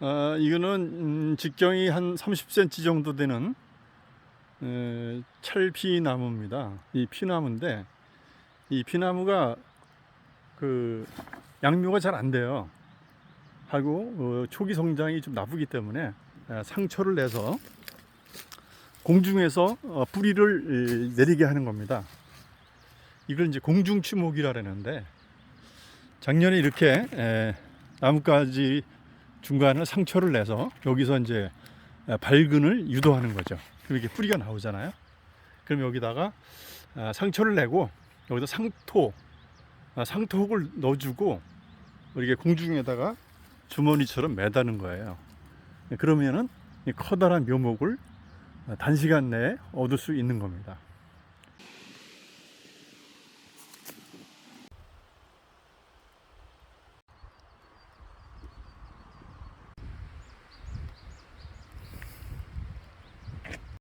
아, 이거는 음, 직경이 한 30cm 정도 되는 에, 철피나무입니다. 이 피나무인데 이 피나무가 그 양묘가 잘 안 돼요. 하고 어, 초기 성장이 좀 나쁘기 때문에 에, 상처를 내서 공중에서 어, 뿌리를 에, 내리게 하는 겁니다. 이걸 이제 공중 추목이라 그러는데 작년에 이렇게 에, 나뭇가지 중간을 상처를 내서 여기서 이제 발근을 유도하는 거죠. 그럼 이렇게 뿌리가 나오잖아요. 그럼 여기다가 아, 상처를 내고 여기다 상토, 아, 상토흙을 넣어주고 이렇게 공중에다가 주머니처럼 매다는 거예요. 그러면은 이 커다란 묘목을 단시간 내에 얻을 수 있는 겁니다.